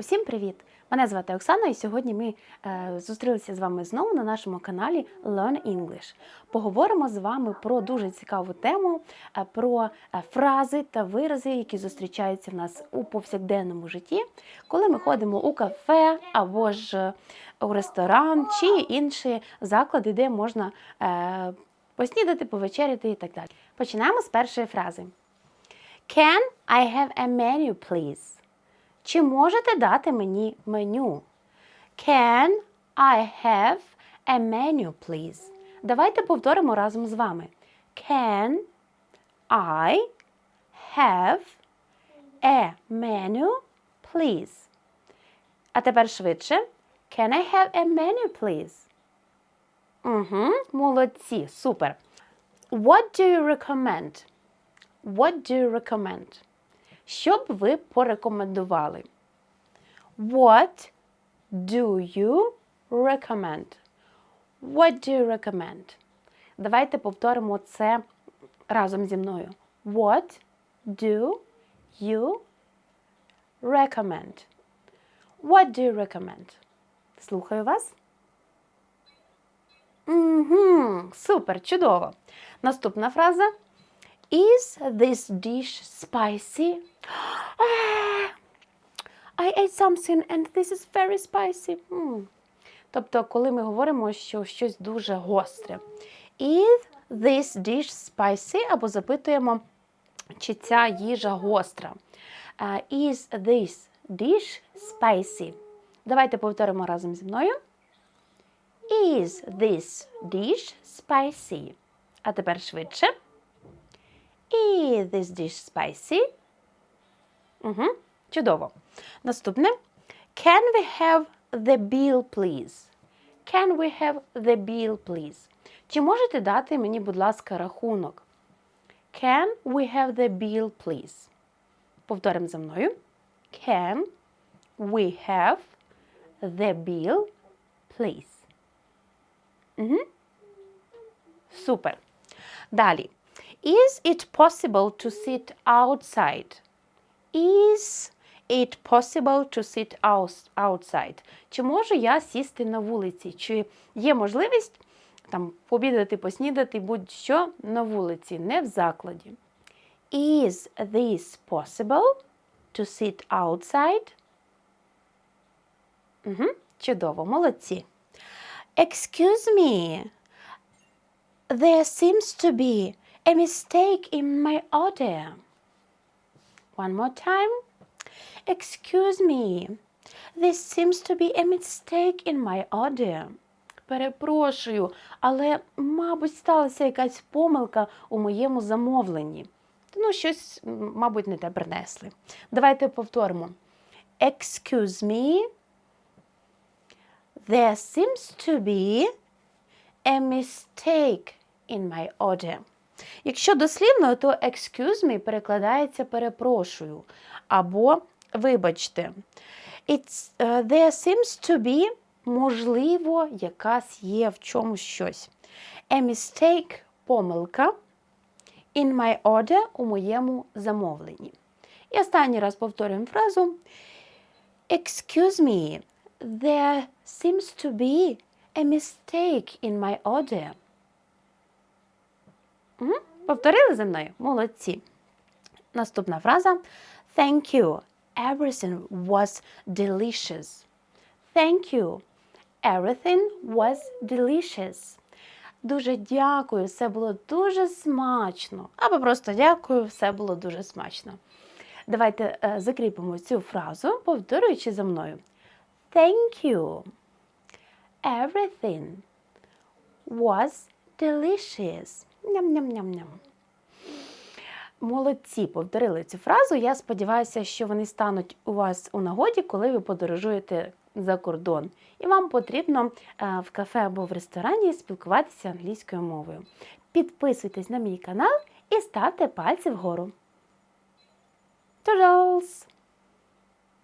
Усім привіт! Мене звати Оксана, і сьогодні ми е, зустрілися з вами знову на нашому каналі Learn English. Поговоримо з вами про дуже цікаву тему, е, про е, фрази та вирази, які зустрічаються в нас у повсякденному житті, коли ми ходимо у кафе або ж е, у ресторан чи інші заклади, де можна е, поснідати, повечеряти і так далі. Починаємо з першої фрази. Can I have a menu, please? Чи можете дати мені меню? Can I have a menu, please? Давайте повторимо разом з вами. Can I have a menu, please? А тепер швидше. Can I have a menu, please? Угу, молодці, супер. What do you recommend? What do you recommend? Що б ви порекомендували? What do you recommend? What do you recommend? Давайте повторимо це разом зі мною. What do you recommend? What do you recommend? Слухаю вас. Угу, супер, чудово. Наступна фраза. Is this dish spicy? I ate something and this is very spicy. М. Тобто, коли ми говоримо, що щось дуже гостре. Is this dish spicy? Або запитуємо, чи ця їжа гостра. Uh, is this dish spicy? Давайте повторимо разом зі мною. Is this dish spicy? А тепер швидше. Is this dish spicy? Угу, чудово. Наступне. Can we have the bill, please? Can we have the bill, please? Чи можете дати мені, будь ласка, рахунок? Can we have the bill, please? Повторимо за мною. Can we have the bill, please? Угу. Супер. Далі. Is it possible to sit outside? Is it possible to sit out- outside? Чи можу я сісти на вулиці? Чи є можливість там пообідати, поснідати будь-що на вулиці, не в закладі? Is this possible to sit outside? Угу, чудово, молодці. Excuse me. There seems to be a mistake in my order. One more time. Excuse me. There seems to be a mistake in my order. Перепрошую, але, мабуть, сталася якась помилка у моєму замовленні. Ну, щось, мабуть, не те принесли. Давайте повторимо. Excuse me. There seems to be a mistake in my order. Якщо дослівно, то excuse me перекладається перепрошую або вибачте. It's, uh, there seems to be, можливо, якась є в чомусь щось. A mistake помилка in my order у моєму замовленні. І останній раз повторюємо фразу. Excuse me, there seems to be a mistake in my order. Угу. Повторили за мною? Молодці. Наступна фраза. Thank you. Everything was delicious. Thank you. Everything was delicious. Дуже дякую, все було дуже смачно. Або просто дякую, все було дуже смачно. Давайте е, закріпимо цю фразу, повторюючи за мною. Thank you. Everything was delicious. Ням-ням-ням-ням. Молодці, повторили цю фразу. Я сподіваюся, що вони стануть у вас у нагоді, коли ви подорожуєте за кордон. І вам потрібно е, в кафе або в ресторані спілкуватися англійською мовою. Підписуйтесь на мій канал і ставте пальці вгору. Toodles!